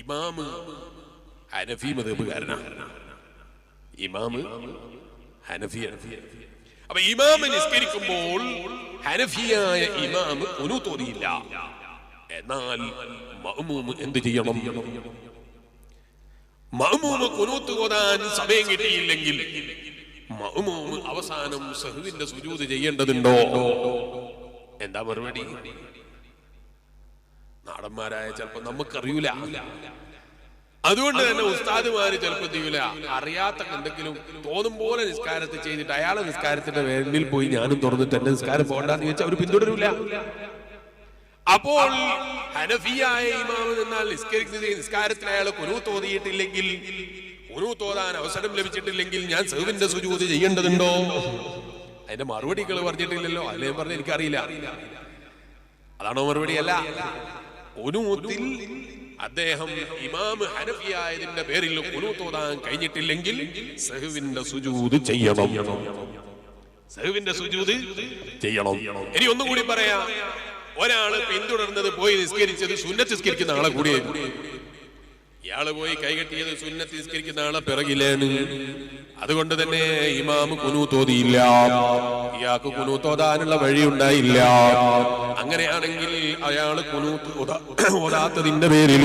ഇമാമ് ഹനഫി മതബുകാരനാണ് ഇമാമ് ഹനഫി അപ്പൊ ഇമാമ് നിസ്കരിക്കുമ്പോൾ ഹനഫിയായ ഇമാമ് ഒന്നു തോന്നിയില്ല. എന്നാൽ മഅ്മൂമ് എന്ത് ചെയ്യണം? മഅ്മൂമ് കുനൂത്ത് ഓതാൻ സമയം കിട്ടിയില്ലെങ്കിൽ മഅ്മൂമ് അവസാനം സഹുവിന്റെ സുജൂത് ചെയ്യേണ്ടതുണ്ടോ? എന്താ മറുപടി? നാടന്മാരായ ചിലപ്പോ നമുക്കറിയൂല. അതുകൊണ്ട് തന്നെ ഉസ്താദുമാര് ചിലപ്പോ ചെയ്യൂല? അറിയാത്ത എന്തെങ്കിലും തോന്നും പോലെ നിസ്കാരത്തിൽ ചെയ്തിട്ട് അയാളെ നിസ്കാരത്തിന്റെ വേണ്ടിൽ പോയി ഞാനും തുറന്നിട്ട് എന്റെ നിസ്കാരം പോകണ്ടെന്ന് ചോദിച്ചാൽ അവർ പിന്തുടരൂല. അപ്പോൾ ഹനഫിയായ ഇമാമ് നിന്നാൽ നിസ്കരിക്കുന്നത് നിസ്കാരത്തിൽ അയാൾ കുരു തോന്നിയിട്ടില്ലെങ്കിൽ കുരു തോന്നാൻ അവസരം ലഭിച്ചിട്ടില്ലെങ്കിൽ ഞാൻ സെർവിന്റെ സുജൂത് ചെയ്യേണ്ടതുണ്ടോ? അതിന്റെ മറുപടികൾ പറഞ്ഞിട്ടില്ലല്ലോ. അല്ലേ പറഞ്ഞ എനിക്കറിയില്ല. അതാണോ മറുപടി? അല്ല. കുനൂത്തിൽ അദ്ദേഹം ഇമാം ഹനഫിയായതിന്റെ പേരിൽ കുനൂത്ത് ഓതാൻ കഴിഞ്ഞിട്ടില്ലെങ്കിൽ സഹുവിന്റെ സുജൂത് ചെയ്യണം. സഹുവിന്റെ സുജൂത് ചെയ്യണം. ഇനി ഒന്നും കൂടി പറയാം. ഒരാൾ പിന്തുടർന്നത് പോയി നിസ്കരിച്ചത് സുന്നത്ത് നിസ്കരിക്കുന്ന ആളെ കൂടിയായിരുന്നു ഇയാൾ പോയി കൈകെട്ടിയത് സുന്നത്ത് നിസ്കരിക്കുന്ന ആളെ പിറകിലാണ് അതുകൊണ്ട് തന്നെ ഇമാമ് കുനു തോതിയില്ല. ഇയാൾക്ക് കുനു തോതാനുള്ള വഴി ഉണ്ടായില്ല അങ്ങനെയാണെങ്കിൽ അയാൾ കുനു പേരിൽ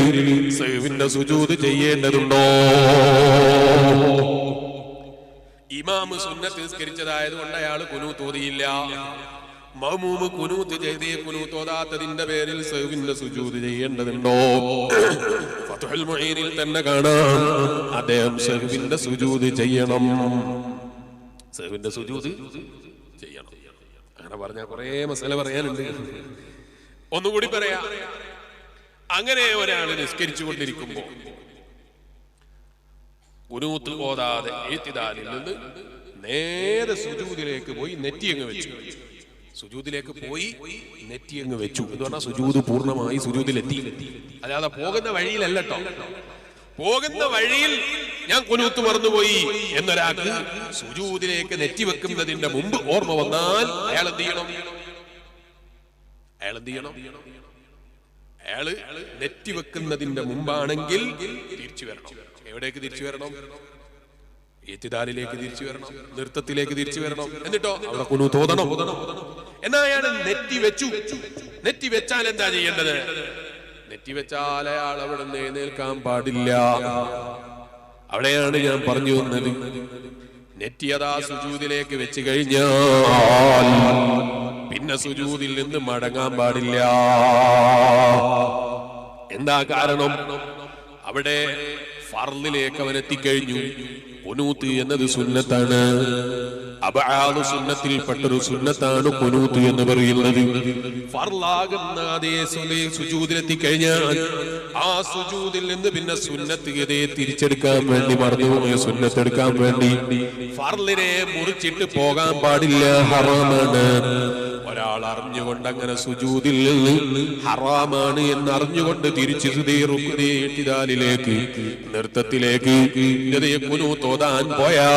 സൈവിന്റെ സുജൂത് ചെയ്യേണ്ടതുണ്ടോ? ഇമാമ് സുന്നത്ത് നിസ്കരിച്ചതായത് കൊണ്ട് അയാൾ കുനു തോതിയില്ല. മൗമൂമ് കുനൂത്ത് ചെയ്തേ കുനൂത്ത് ഓതാത്തതിന്റെ പേരിൽ സൈവിന്റെ സുജൂത് ചെയ്യേണ്ടതുണ്ടോ? ഫതുഹുൽ മുഈനിൽ തന്നെ കാണാം. അദ്ദേഹം സഹുവിന്റെ സുജൂത് ചെയ്യണം. സഹുവിന്റെ സുജൂത് ചെയ്യണം. അങ്ങനെ പറഞ്ഞ കുറേ മസല പറയാനുണ്ട്. ഒന്നുകൂടി പറയാ. അങ്ങനെ ഒരാൾ നിസ്കരിച്ചു കൊണ്ടിരിക്കുമ്പോ കുനൂത്ത് ഓതാതെ ഏത്തിദാലിൽ നിന്ന് നേരെ സുജൂതിലേക്ക് പോയി നെറ്റിയങ്ങ് വെച്ചു. സുജൂദിലേക്ക് പോയി നെറ്റി അങ്ങ് വെച്ചു. എന്ന് പറഞ്ഞാൽ സുജൂത് പൂർണമായി സുജൂതിലെത്തി. അല്ലാതെ പോകുന്ന വഴിയിലല്ല കേട്ടോ. പോകുന്ന വഴിയിൽ ഞാൻ കുനൂത്ത് മറന്നുപോയി എന്നൊരാൾക്ക് സുജൂതിലേക്ക് നെറ്റി വെക്കുന്നതിന്റെ മുമ്പ് ഓർമ്മ വന്നാൽ അയാൾ എന്ത് ചെയ്യണം അയാൾ എന്ത് ചെയ്യണം അയാൾ നെറ്റി വെക്കുന്നതിന്റെ മുമ്പാണെങ്കിൽ തിരിച്ചു വരണം. എവിടേക്ക് തിരിച്ചു വരണം? ഏറ്റുദാലിലേക്ക് തിരിച്ചു വരണം. നൃത്തത്തിലേക്ക് തിരിച്ചു വരണം. എന്നിട്ടോ? അവിടെ കുനു തോന്നണം എന്നാ അയാൾ നെറ്റി വെച്ചു. നെറ്റി വെച്ചാൽ എന്താ ചെയ്യേണ്ടത്? നെറ്റി വെച്ചാൽ അയാൾ അവിടെ നിന്ന് പാടില്ല. അവിടെയാണ് ഞാൻ പറഞ്ഞു വന്നത്. നെറ്റിയതാ സുജൂതിലേക്ക് വെച്ച് കഴിഞ്ഞാൽ പിന്നെ സുജൂതിൽ നിന്ന് മടങ്ങാൻ പാടില്ല. എന്താ കാരണം? അവിടെ ഫർലിലേക്ക് അവൻ എത്തിക്കഴിഞ്ഞു. കുനൂത്ത് എന്നത് സുന്നത്താണ്. അബാദ് സുന്നത്തിൽപ്പെട്ടൊരു സുന്നത്താണ് കുനൂത്ത് എന്ന് പറയുന്നത്. ഫർലാകുന്ന അതേ സുലേ- സുജൂദിലെത്തി കഴിഞ്ഞാൽ ആ സുജൂദിൽ നിന്ന് പിന്നെ സുന്നത്ത് ഗതയെ തിരിച്ചെടുക്കാൻ വേണ്ടി സുന്നത്ത് എടുക്കാൻ വേണ്ടി ഫർലിനെ മുറിച്ചിട്ട് പോകാൻ പാടില്ല. ഹറാമാണ്. ഒരാൾ അറിഞ്ഞുകൊണ്ട് അങ്ങനെ സുജൂതിൽ നിന്ന് ഹറാമാണ് എന്ന് അറിഞ്ഞുകൊണ്ട് തിരിച്ചു സുദീറുക്കുതിലേക്ക് നൃത്തത്തിലേക്ക് ഗതയെ കുനു തോതാൻ പോയാ.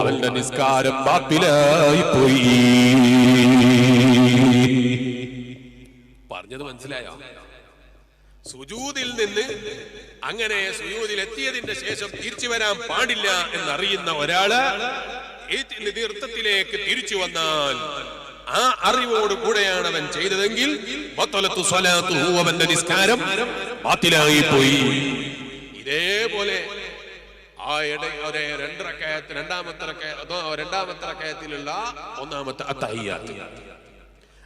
അവന്റെ നിസ്കാരം ബാത്തിലായി പോയി. പറഞ്ഞത് മനസ്സിലായോ? സുജൂദിൽ നിന്ന് അങ്ങനെ സുജൂതിൽ എത്തിയതിന്റെ ശേഷം തിരിച്ചു വരാൻ പാടില്ല എന്നറിയുന്ന ഒരാൾ ഈ നൃത്തത്തിലേക്ക് തിരിച്ചു വന്നാൽ ആ അറിവോട് കൂടെയാണ് അവൻ ചെയ്തതെങ്കിൽ. അവന്റെ നിസ്കാരം ബാത്തിലായി പോയി ഇതേപോലെ ആ ഇട ഒരു രണ്ടരക്കയത്ത് രണ്ടാമത്തെ രണ്ടാമത്തെ റക്കയത്തിലുള്ള ഒന്നാമത്തെ അത്തഹിയാത്ത്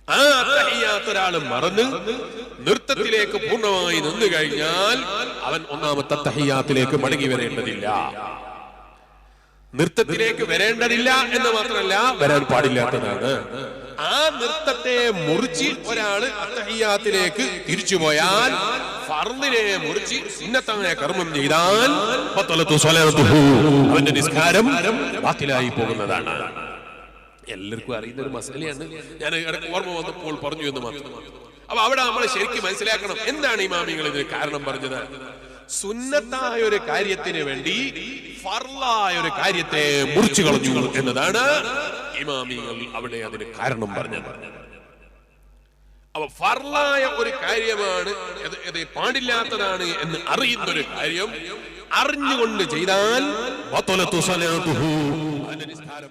ആ അത്തഹിയാത്ത് ഒരാൾ മറന്ന് നൃത്തത്തിലേക്ക് പൂർണമായി നിന്നു കഴിഞ്ഞാൽ അവൻ ഒന്നാമത്തെ തഹിയാത്തിലേക്ക് മടങ്ങി വരേണ്ടതില്ല നൃത്തത്തിലേക്ക് വരേണ്ടതില്ല എന്ന് മാത്രമല്ല വരാൻ പാടില്ലാത്തതാണ് ആ നൃത്തത്തെ മുറിച്ച് ഒരാൾ അത്തഹിയാത്തിലേക്ക് തിരിച്ചുപോയാൽ ഫർദിനെ മുറിച്ച് സുന്നത്തായ കർമ്മം ചെയ്താൽ. അവന്റെ നിസ്കാരം ബാത്തിലായി പോകുന്നതാണ് എല്ലാവർക്കും അറിയുന്ന ഒരു മസലയാണ്. ഞാൻ ഓർമ്മ വന്നപ്പോൾ പറഞ്ഞു എന്ന് മാത്രം. അപ്പൊ അവിടെ നമ്മൾ ശരിക്കും മനസ്സിലാക്കണം എന്താണ് ഇമാമികൾ ഇതിന് കാരണം പറഞ്ഞത്. സുന്നത്തായ ഒരു കാര്യത്തിന് വേണ്ടി ഫർലായ ഒരു കാര്യത്തെ മുറിച്ചു കളഞ്ഞു എന്നതാണ് ഇമാമികൾ അവിടെ അതിന് കാരണം പറഞ്ഞത്. അപ്പൊ ഫർലായ ഒരു കാര്യമാണ് പാടില്ലാത്തതാണ് എന്ന് അറിയുന്ന ഒരു കാര്യം അറിഞ്ഞുകൊണ്ട് ചെയ്താൽ. അതിന്റെ നിസ്കാരം